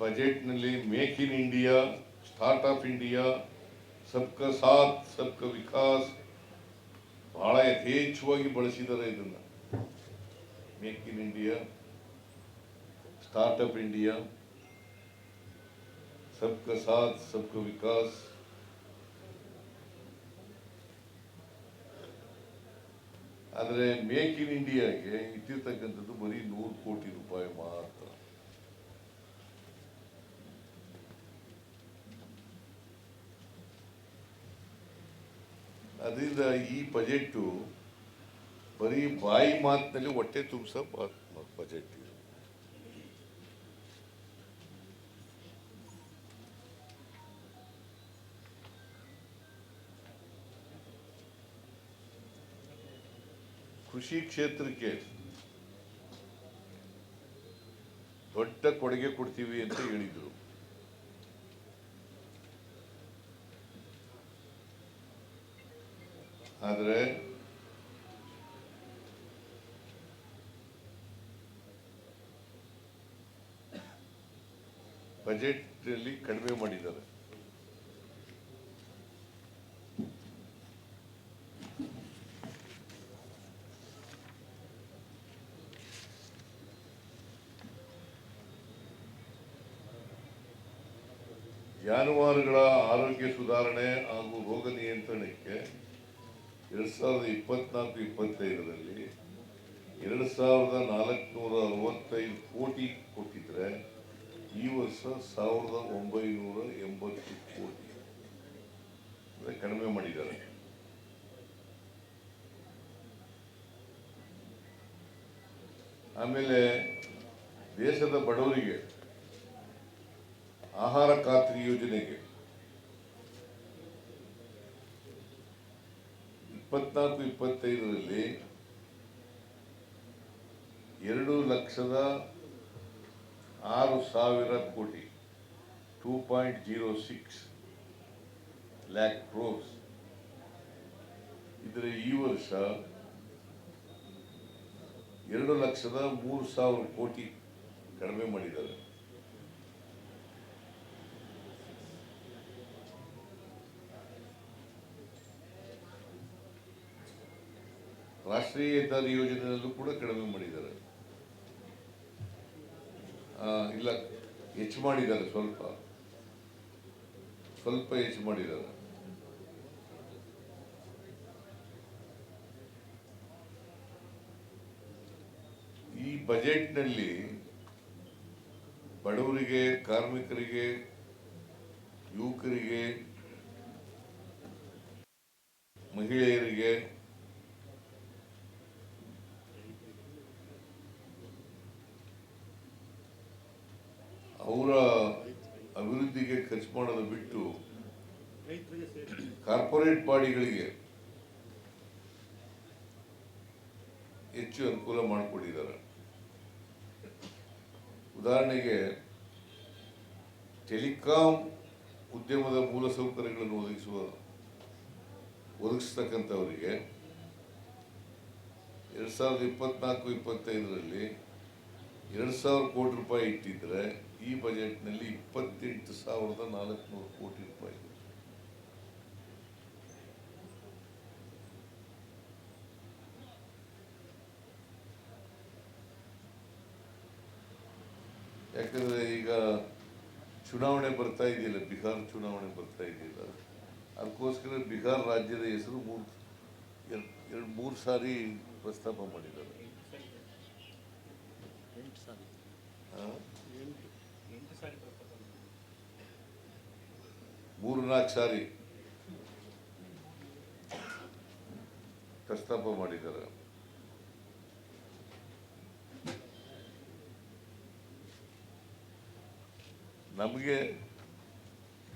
ಬಜೆಟ್ನಲ್ಲಿ make in India start up India ಸಬ್ಕ ಸಾಥ್ ಸಬ್ಕ ವಿಕಾಸ್ ಬಹಳ ಯಥೇಚ್ಛವಾಗಿ ಬಳಸಿದ್ದಾರೆ ಇದನ್ನ. Make in India start up India ಸಬ್ಕ ಸಾಥ್ ಸಬ್ಕ ವಿಕಾಸ್ ಆದರೆ ಮೇಕ್ ಇನ್ ಇಂಡಿಯಾಗೆ ಇಟ್ಟಿರ್ತಕ್ಕಂಥದ್ದು ಬರೀ ನೂರು ಕೋಟಿ ರೂಪಾಯಿ ಮಾತ್ರ. ಅದರಿಂದ ಈ ಬಜೆಟ್ಟು ಬರೀ ಬಾಯಿ ಮಾತಿನಲ್ಲಿ ಹೊಟ್ಟೆ ತುಂಬಿಸೋ ಬಜೆಟ್ ಇದು. ಕೃಷಿ ಕ್ಷೇತ್ರಕ್ಕೆ ದೊಡ್ಡ ಕೊಡುಗೆ ಕೊಡ್ತೀವಿ ಅಂತ ಹೇಳಿದ್ರು. ಆದರೆ ಬಜೆಟ್ ಅಲ್ಲಿ ಕಡಿಮೆ ಮಾಡಿದ್ದಾರೆ. ಜಾನುವಾರುಗಳ ಆರೋಗ್ಯ ಸುಧಾರಣೆ ಹಾಗೂ ರೋಗ ನಿಯಂತ್ರಣಕ್ಕೆ ಎರಡ್ ಸಾವಿರದ ಇಪ್ಪತ್ನಾಲ್ಕು, ಇಪ್ಪತ್ತೈದರಲ್ಲಿ ಎರಡು ಸಾವಿರದ ನಾಲ್ಕುನೂರ ಅರವತ್ತೈದು ಕೋಟಿ ಕೊಟ್ಟಿದ್ರೆ ಈ ವರ್ಷ ಸಾವಿರದ ಒಂಬೈನೂರ ಎಂಬತ್ತು ಕೋಟಿ. ಅಂದರೆ ಕಡಿಮೆ ಮಾಡಿದ್ದಾರೆ. ಆಮೇಲೆ ದೇಶದ ಬಡವರಿಗೆ ಆಹಾರ ಖಾತ್ರಿ ಯೋಜನೆಗೆ ಇಪ್ಪತ್ನಾಲ್ಕು, ಇಪ್ಪತ್ತೈದರಲ್ಲಿ ಎರಡು ಲಕ್ಷದ ಆರು ಸಾವಿರ ಕೋಟಿ, two point zero six lakh crores ಇದರ ಈ ವರ್ಷ ಎರಡು ಲಕ್ಷದ ಮೂರು ಸಾವಿರ ಕೋಟಿ ಕಡಿಮೆ ಮಾಡಿದ್ದಾರೆ. ರಾಷ್ಟ್ರೀಯ ಹೆದ್ದಾರಿ ಯೋಜನೆಯಲ್ಲೂ ಕೂಡ ಕಡಿಮೆ ಮಾಡಿದ್ದಾರೆ. ಇಲ್ಲ, ಹೆಚ್ಚು ಮಾಡಿದ್ದಾರೆ ಸ್ವಲ್ಪ. ಸ್ವಲ್ಪ ಹೆಚ್ಚು ಮಾಡಿದ್ದಾರೆ. ಈ ಬಜೆಟ್ನಲ್ಲಿ ಬಡವರಿಗೆ, ಕಾರ್ಮಿಕರಿಗೆ, ಯುವಕರಿಗೆ, ಮಹಿಳೆಯರಿಗೆ ಅವರ ಅಭಿವೃದ್ಧಿಗೆ ಖರ್ಚು ಮಾಡೋದು ಬಿಟ್ಟು ಕಾರ್ಪೊರೇಟ್ ಬಾಡಿಗಳಿಗೆ ಹೆಚ್ಚು ಅನುಕೂಲ ಮಾಡಿಕೊಟ್ಟಿದ್ದಾರೆ. ಉದಾಹರಣೆಗೆ ಟೆಲಿಕಾಂ ಉದ್ಯಮದ ಮೂಲಸೌಕರ್ಯಗಳನ್ನು ಒದಗಿಸುವ, ಒದಗಿಸ್ತಕ್ಕಂಥವರಿಗೆ ಎರಡು ಸಾವಿರದ ಇಪ್ಪತ್ನಾಲ್ಕು, ಇಪ್ಪತ್ತೈದರಲ್ಲಿ ಎರಡು ಸಾವಿರ ಕೋಟಿ ರೂಪಾಯಿ ಇಟ್ಟಿದ್ರೆ ಈ ಬಜೆಟ್ನಲ್ಲಿ ಇಪ್ಪತ್ತೆಂಟು ಸಾವಿರದ ನಾಲ್ಕುನೂರು ಕೋಟಿ ರೂಪಾಯಿ. ಯಾಕಂದರೆ ಈಗ ಚುನಾವಣೆ ಬರ್ತಾ ಇದೆಯಲ್ಲ ಬಿಹಾರ್ ಚುನಾವಣೆ ಬರ್ತಾ ಇದೆಯಲ್ಲ ಅದಕ್ಕೋಸ್ಕರ ಬಿಹಾರ್ ರಾಜ್ಯದ ಹೆಸರು ಮೂರು ಎರಡು ಎರಡು ಮೂರು ಸಾರಿ ಪ್ರಸ್ತಾಪ ಮಾಡಿದ್ದಾರೆ ಎಂಟು ಸಾರಿ ಆ? ಎಂಟು ಎಂಟು ಸಾರಿ ಪ್ರಪೋಸಲ್ ಮೂರು ನಾಲ್ಕು ಸಾರಿ ಪ್ರಸ್ತಾಪ ಮಾಡಿದ್ದಾರೆ. ನಮಗೆ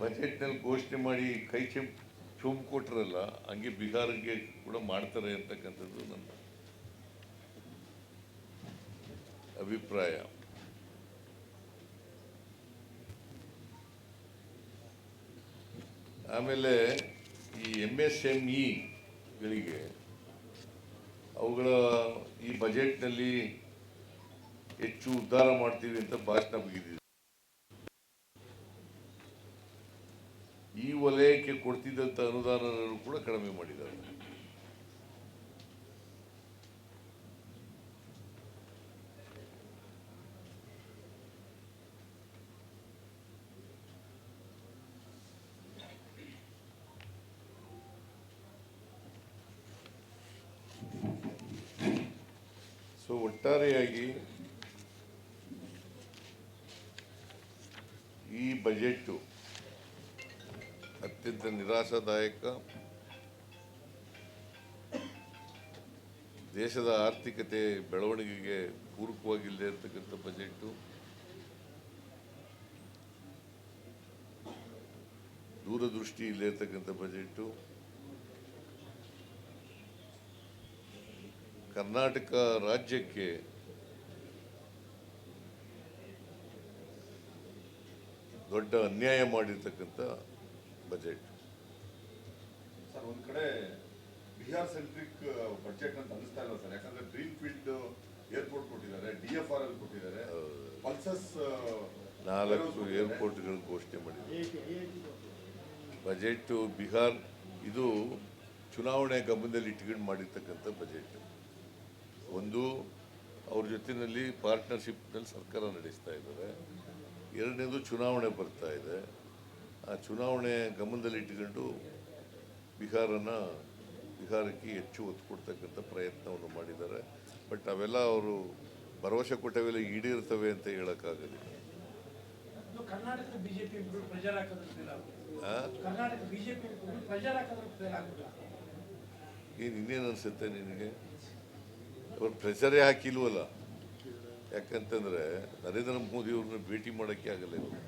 ಬಜೆಟ್ನಲ್ಲಿ ಘೋಷಣೆ ಮಾಡಿ ಕೈ ಚೆಂಪ್ ಚುಮ್ ಕೊಟ್ರಲ್ಲ, ಹಂಗೆ ಬಿಹಾರಿಗೆ ಕೂಡ ಮಾಡ್ತಾರೆ ಅಂತಕ್ಕಂಥದ್ದು ನನ್ನ ಅಭಿಪ್ರಾಯ. ಆಮೇಲೆ ಈ ಎಂ ಎಸ್ ಎಂ ಇಗಳಿಗೆ ಅವುಗಳ ಈ ಬಜೆಟ್ನಲ್ಲಿ ಹೆಚ್ಚು ಉದ್ಧಾರ ಮಾಡ್ತೀವಿ ಅಂತ ಭಾಷಣ ಮುಗಿದಿದೆ. ಈ ವಲಯಕ್ಕೆ ಕೊಡ್ತಿದ್ದಂಥ ಅನುದಾನವನ್ನು ಕೂಡ ಕಡಿಮೆ ಮಾಡಿದ್ದಾರೆ. ಸೊ ಒಟ್ಟಾರೆಯಾಗಿ ಈ ಬಜೆಟ್ಟು ಅತ್ಯಂತ ನಿರಾಶಾದಾಯಕ. ದೇಶದ ಆರ್ಥಿಕತೆ ಬೆಳವಣಿಗೆಗೆ ಪೂರಕವಾಗಿಲ್ಲದೆ ಇರತಕ್ಕಂಥ ಬಜೆಟ್ಟು. ದೂರದೃಷ್ಟಿ ಇಲ್ಲೇ ಇರತಕ್ಕಂಥ ಬಜೆಟ್ಟು. ಕರ್ನಾಟಕ ರಾಜ್ಯಕ್ಕೆ ದೊಡ್ಡ ಅನ್ಯಾಯ ಮಾಡಿರ್ತಕ್ಕಂಥ ಬಜೆಟ್ ಸರ್ ಒಂದ್ ಕಡೆ ಬಿಹಾರ್ ಸೆಂಟ್ರಿಕ್ ಬಜೆಟ್ ಅಂತ ಅನಿಸ್ತಾ ಇಲ್ಲ ಸರ್. ಯಾಕಂದ್ರೆ ಗ್ರೀನ್ ಫೀಲ್ಡ್ ಏರ್ಪೋರ್ಟ್ ಕೊಟ್ಟಿದ್ದಾರೆ ಡಿ ಎಫ್ ಆರ್ ಎಲ್ ಕೊಟ್ಟಿದ್ದಾರೆ. ಪಲ್ಸಸ್ ನಾಲ್ಕು ಏರ್ಪೋರ್ಟ್ಗಳು ಘೋಷಣೆ ಮಾಡಿದ್ದಾರೆ. ಬಜೆಟ್ ಬಿಹಾರ್ ಇದು ಚುನಾವಣೆ ಗಮನದಲ್ಲಿ ಇಟ್ಕೊಂಡು ಮಾಡಿರ್ತಕ್ಕಂಥ ಬಜೆಟ್ ಒಂದು ಅವ್ರ ಜೊತೆಯಲ್ಲಿ ಪಾರ್ಟ್ನರ್ಶಿಪ್ನಲ್ಲಿ ಸರ್ಕಾರ ನಡೆಸ್ತಾ ಇದ್ದಾರೆ. ಎರಡನೇದು ಚುನಾವಣೆ ಬರ್ತಾ ಇದೆ. ಆ ಚುನಾವಣೆ ಗಮನದಲ್ಲಿ ಇಟ್ಕೊಂಡು ಬಿಹಾರನ ಬಿಹಾರಕ್ಕೆ ಹೆಚ್ಚು ಒತ್ತು ಕೊಡ್ತಕ್ಕಂಥ ಪ್ರಯತ್ನವನ್ನು ಮಾಡಿದ್ದಾರೆ. ಬಟ್ ಅವೆಲ್ಲ ಅವರು ಭರವಸೆ ಕೊಟ್ಟವೆಲ್ಲ ಈಡೇರ್ತವೆ ಅಂತ ಹೇಳೋಕ್ಕಾಗಲಿಲ್ಲ. ಏನು ಇನ್ನೇನು ಅನಿಸುತ್ತೆ ನಿನಗೆ? ಅವ್ರು ಪ್ರೆಷರೇ ಹಾಕಿಲ್ವಲ್ಲ? ಯಾಕಂತಂದ್ರೆ ನರೇಂದ್ರ ಮೋದಿ ಅವ್ರನ್ನ ಭೇಟಿ ಮಾಡೋಕ್ಕೆ ಆಗಲ್ಲ ಇವರು.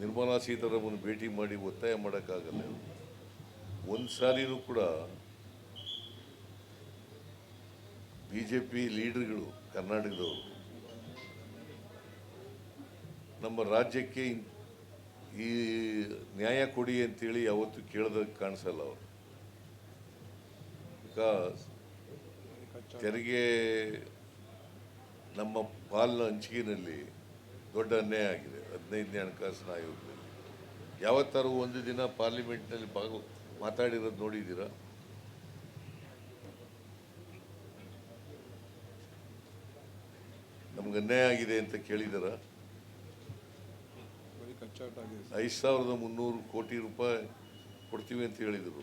ನಿರ್ಮಲಾ ಸೀತಾರಾಮನ್ ಭೇಟಿ ಮಾಡಿ ಒತ್ತಾಯ ಮಾಡೋಕ್ಕಾಗಲ್ಲ ಒಂದು ಸಾರಿನೂ ಕೂಡ ಬಿ ಜೆ ಪಿ ಲೀಡರ್ಗಳು ಕರ್ನಾಟಕದವರು ನಮ್ಮ ರಾಜ್ಯಕ್ಕೆ ಈ ನ್ಯಾಯ ಕೊಡಿ ಅಂತೇಳಿ ಯಾವತ್ತೂ ಕೇಳ್ದಾಗ ಕಾಣಿಸಲ್ಲ ಅವರು. ಬಿಕಾಸ್ ತೆರಿಗೆ ನಮ್ಮ ಪಾಲಿನ ಹಂಚಿಕೆಯಲ್ಲಿ ದೊಡ್ಡ ಅನ್ಯಾಯ ಆಗಿದೆ. ಹದಿನೈದನೇ ಹಣಕಾಸಿನ ಆಯೋಗದಲ್ಲಿ. ಯಾವತ್ತಾರು ಒಂದು ದಿನ ಪಾರ್ಲಿಮೆಂಟ್ನಲ್ಲಿ ಭಾಗ ಮಾತಾಡಿರೋದು ನೋಡಿದ್ದೀರಾ? ನಮ್ಗೆ ಅನ್ಯಾಯ ಆಗಿದೆ ಅಂತ ಕೇಳಿದಾರ. ಐದು ಸಾವಿರದ ಮುನ್ನೂರು ಕೋಟಿ ರೂಪಾಯಿ ಕೊಡ್ತೀವಿ ಅಂತ ಹೇಳಿದರು.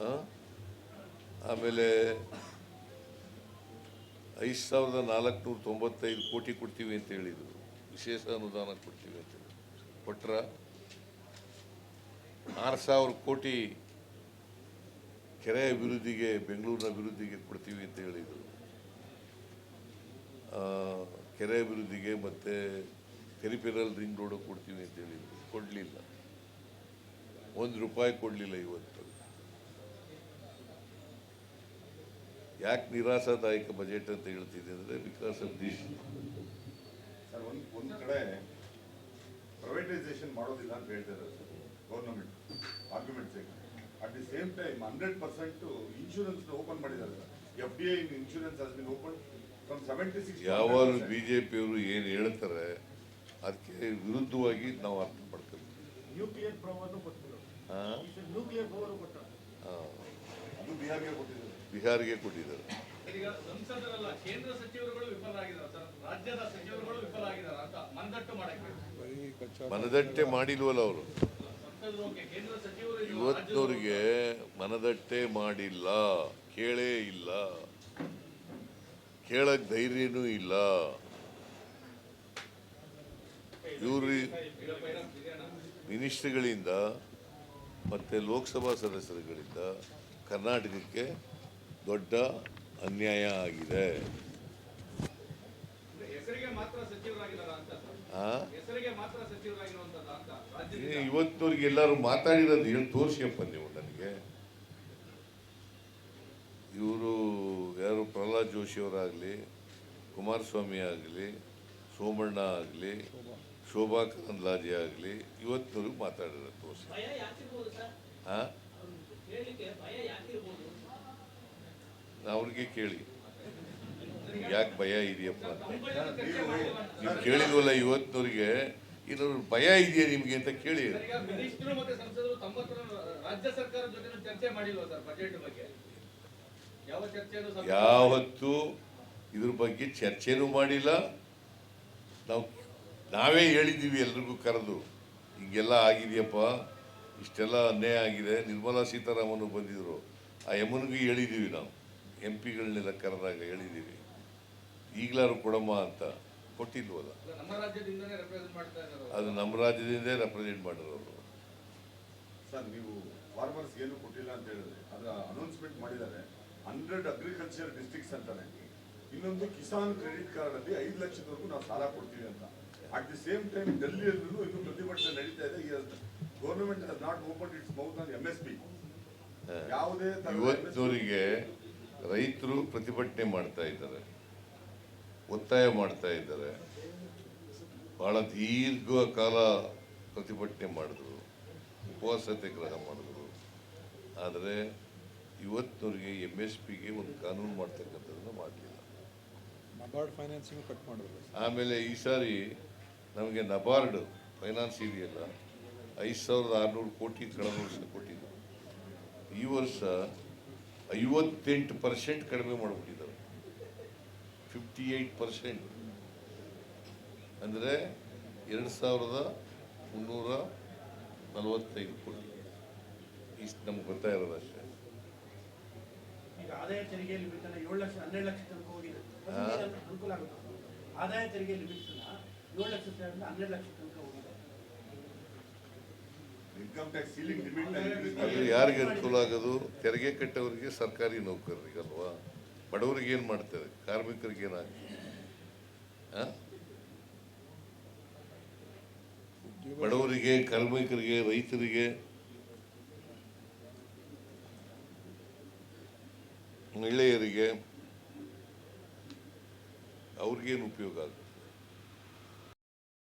ಆ? ಆಮೇಲೆ ಐದು ಸಾವಿರದ ನಾಲ್ಕುನೂರ ತೊಂಬತ್ತೈದು ಕೋಟಿ ಕೊಡ್ತೀವಿ ಅಂತ ಹೇಳಿದರು. ವಿಶೇಷ ಅನುದಾನ ಕೊಡ್ತೀವಿ ಅಂತ ಹೇಳಿ ಕೊಟ್ರ ಆರು ಸಾವಿರ ಕೋಟಿ ಕೆರೆ ಅಭಿವೃದ್ಧಿಗೆ, ಬೆಂಗಳೂರಿನ ಅಭಿವೃದ್ಧಿಗೆ ಕೊಡ್ತೀವಿ ಅಂತ ಹೇಳಿದರು. ಕೆರೆ ಅಭಿವೃದ್ಧಿಗೆ ಮತ್ತು ಪೆರಿಪೆರಲ್ ರಿಂಗ್ ರೋಡ್ ಕೊಡ್ತೀವಿ ಅಂತ ಹೇಳಿದರು. ಕೊಡಲಿಲ್ಲ. ಒಂದು ರೂಪಾಯಿ ಕೊಡಲಿಲ್ಲ ಇವತ್ತು. ಯಾಕೆ ನಿರಾಶಾದಾಯಕ ಬಜೆಟ್ ಅಂತ ಹೇಳ್ತಿದ್ದೆ ಅಂದರೆ ಬಿಕಾಸ್ ಆಫ್ ದಿಸ್ ಸರ್ ಒಂದು ಒಂದ್ ಕಡೆ ಪ್ರೈವೇಟೈಸೇಷನ್ ಮಾಡೋದಿಲ್ಲ ಅಂತ ಹೇಳ್ತಾರೆ sir government arguments at the same time hundred percent insurance open ಮಾಡಿದ್ದಾರೆ sir. F D I insurance has been open from seventy six ಯಾವಾಗಲೂ ಬಿ ಜೆ ಪಿಯವರು ಏನು ಹೇಳ್ತಾರೆ ಅದಕ್ಕೆ ವಿರುದ್ಧವಾಗಿ ನಾವು ಅರ್ಥ ಮಾಡ್ಕೋಬೇಕು ನ್ಯೂಕ್ಲಿಯರ್ ಪವರ್ ಕೊಟ್ಟರು ಹಾಂ. ನ್ಯೂಕ್ಲಿಯರ್ ಪವರ್ ಹಾಂ. ಅದು ಬಿಹಾರ್ಗೆ ಕೊಟ್ಟಿದ್ದಾರೆ. ಬಿಹಾರ್ಗೆ ಕೊಟ್ಟಿದ್ದಾರೆ. ಮನದಟ್ಟೆ ಮಾಡಿಲ್ವಲ್ಲ ಅವರು? ಇವತ್ತವರಿಗೆ ಇವತ್ತಿನವ್ರಿಗೆ ಮನದಟ್ಟೆ ಮಾಡಿಲ್ಲ ಕೇಳೇ ಇಲ್ಲ ಕೇಳಕ್ ಧೈರ್ಯನೂ ಇಲ್ಲ. ಇವ್ರಿ ಮಿನಿಸ್ಟ್ರಿಗಳಿಂದ ಮತ್ತೆ ಲೋಕಸಭಾ ಸದಸ್ಯರುಗಳಿಂದ ಕರ್ನಾಟಕಕ್ಕೆ ದೊಡ್ಡ ಅನ್ಯಾಯ ಆಗಿದೆ. ಇವತ್ತಿನವ್ರಿಗೆ ಎಲ್ಲರೂ ಮಾತಾಡಿರೋದು ಹೇಳಿ ತೋರಿಸಿಯಪ್ಪ ನೀವು ನನಗೆ? ಇವರು ಯಾರು ಪ್ರಹ್ಲಾದ್ ಜೋಶಿಯವರಾಗಲಿ ಕುಮಾರಸ್ವಾಮಿ ಆಗಲಿ ಸೋಮಣ್ಣ ಆಗಲಿ ಶೋಭಾ ಕರಂದ್ಲಾಜೆ ಆಗಲಿ ಇವತ್ತಿನವ್ರಿಗೆ ಮಾತಾಡಿರೋದು ತೋರಿಸಿ. ಹಾಂ ಅವ್ರಿಗೆ ಕೇಳಿ. ಯಾಕೆ ಭಯ ಇದೆಯಪ್ಪ ನೀವು ಕೇಳಿದ್ವಲ್ಲ ಇವತ್ತಿನವ್ರಿಗೆ ಇನ್ನೊಂದು ಭಯ ಇದೆಯಾ ನಿಮಗೆ ಅಂತ ಕೇಳಿ. ಯಾವತ್ತೂ ಇದ್ರ ಬಗ್ಗೆ ಚರ್ಚೆನೂ ಮಾಡಿಲ್ಲ. ನಾವು ನಾವೇ ಹೇಳಿದ್ದೀವಿ ಎಲ್ರಿಗೂ ಕರೆದು ಹಿಂಗೆಲ್ಲ ಆಗಿದೆಯಪ್ಪ ಇಷ್ಟೆಲ್ಲ ಅನ್ಯಾಯ ಆಗಿದೆ ನಿರ್ಮಲಾ ಸೀತಾರಾಮನ್ ಬಂದಿದ್ರು ಆ ಯಮನಿಗೂ ಹೇಳಿದ್ದೀವಿ ನಾವು. ಎಂ ಪಿಗಳನ್ನೆಲ್ಲ ಕರೆದಾಗ ಹೇಳಿದ್ದೀವಿ. ಈಗಲಾರು ಕೊಡಮ್ಮ ಅಂತ ಕೊಟ್ಟಿಲ್ವಲ್ಲ ಅಲ್ಲ, ನಮ್ಮ ರಾಜ್ಯದಿಂದನೇ ರೆಪ್ರೆಸೆಂಟ್ ಮಾಡ್ತಾ ಇದ್ದಾರೆ ಅದು ನಮ್ಮ ರಾಜ್ಯದಿಂದೇ ರೆಪ್ರೆಸೆಂಟ್ ಮಾಡಿರೋರು. ಸರ್ ನೀವು ಫಾರ್ಮರ್ಸ್ ಏನು ಕೊಟ್ಟಿಲ್ಲ ಅಂತ ಹೇಳಿದ್ರೆ ಅದರ ಅನೌನ್ಸ್ಮೆಂಟ್ ಮಾಡಿದ್ದಾರೆ ಹಂಡ್ರೆಡ್ ಅಗ್ರಿಕಲ್ಚರ್ ಡಿಸ್ಟ್ರಿಕ್ಟ್ಸ್ ಅಂತಾನೆ. ಇನ್ನೊಂದು ಕಿಸಾನ್ ಕ್ರೆಡಿಟ್ ಕಾರ್ಡ್ ಅಲ್ಲಿ ಐದು ಲಕ್ಷದವರೆಗೂ ನಾವು ಸಾಲ ಕೊಡ್ತೀವಿ ಅಂತ. ಅಟ್ ದಿ ಸೇಮ್ ಟೈಮ್ ಡೆಲ್ಲಿಯಲ್ಲೂ ಇನ್ನು ಪ್ರತಿಭಟನೆ ನಡೀತಾ ಇದೆ. Government not open its mouth on M S P ಯಾವುದೇ ರೈತರು ಪ್ರತಿಭಟನೆ ಮಾಡ್ತಾ ಇದ್ದಾರೆ ಒತ್ತಾಯ ಮಾಡ್ತಾ ಇದ್ದಾರೆ. ಬಹಳ ದೀರ್ಘ ಕಾಲ ಪ್ರತಿಭಟನೆ ಮಾಡಿದ್ರು ಉಪವಾಸ ಸತ್ಯಾಗ್ರಹ ಮಾಡಿದ್ರು. ಆದರೆ ಇವತ್ತಿನವರಿಗೆ ಎಂ ಎಸ್ ಪಿಗೆ ಒಂದು ಕಾನೂನು ಮಾಡ್ತಕ್ಕಂಥದ್ದನ್ನು ಮಾಡಲಿಲ್ಲ. ನಬಾರ್ಡ್ ಫೈನಾನ್ಸಿಂಗ್ ಕಟ್ ಮಾಡಿದ್ರು. ಆಮೇಲೆ ಈ ಸಾರಿ ನಮಗೆ ನಬಾರ್ಡ್ ಫೈನಾನ್ಸ್ ಇದೆಯಲ್ಲ ಐದು ಸಾವಿರದ ಆರುನೂರು ಕೋಟಿ ಕಳೆದ ವರ್ಷ ಕೊಟ್ಟಿದ್ದು ಈ ವರ್ಷ ಐವತ್ತೆಂಟು ಪರ್ಸೆಂಟ್ ಕಡಿಮೆ ಮಾಡಿಬಿಟ್ಟಿದ್ದಾರೆ ಫಿಫ್ಟಿ ಏಯ್ಟ್ ಪರ್ಸೆಂಟ್ ಅಂದರೆ ಎರಡು ಸಾವಿರದ ಮುನ್ನೂರ ನಲವತ್ತೈದು ಕೋಟಿ. ಇಷ್ಟು ನಮ್ಗೆ ಗೊತ್ತಾಗಿರೋದು ಅಷ್ಟೇ. ಈಗ ಆದಾಯ ತೆರಿಗೆ ಲಿಮಿಟ್ ಅನ್ನ ಏಳು ಲಕ್ಷ ಹನ್ನೆರಡು ಲಕ್ಷ ತನಕ ಹೋಗಿದೆ. ಅನುಕೂಲ ಆಗುತ್ತೆ? ಆದಾಯ ತೆರಿಗೆಯಲ್ಲಿ ಬಿಟ್ಟಲ್ಲ ಏಳು ಲಕ್ಷ ಹನ್ನೆರಡು ಲಕ್ಷ ಅದು ಯಾರಿಗೆ ಅನುಕೂಲ ಆಗೋದು? ತೆರಿಗೆ ಕಟ್ಟೋರಿಗೆ ಸರ್ಕಾರಿ ನೌಕರರಿಗಲ್ವಾ ಬಡವರಿಗೆ ಏನು ಮಾಡ್ತಾರೆ? ಕಾರ್ಮಿಕರಿಗೆ ಏನಾಗ್ತದೆ ಬಡವರಿಗೆ, ಕಾರ್ಮಿಕರಿಗೆ, ರೈತರಿಗೆ ಮಹಿಳೆಯರಿಗೆ ಅವ್ರಿಗೇನು ಉಪಯೋಗ ಆಗುತ್ತೆ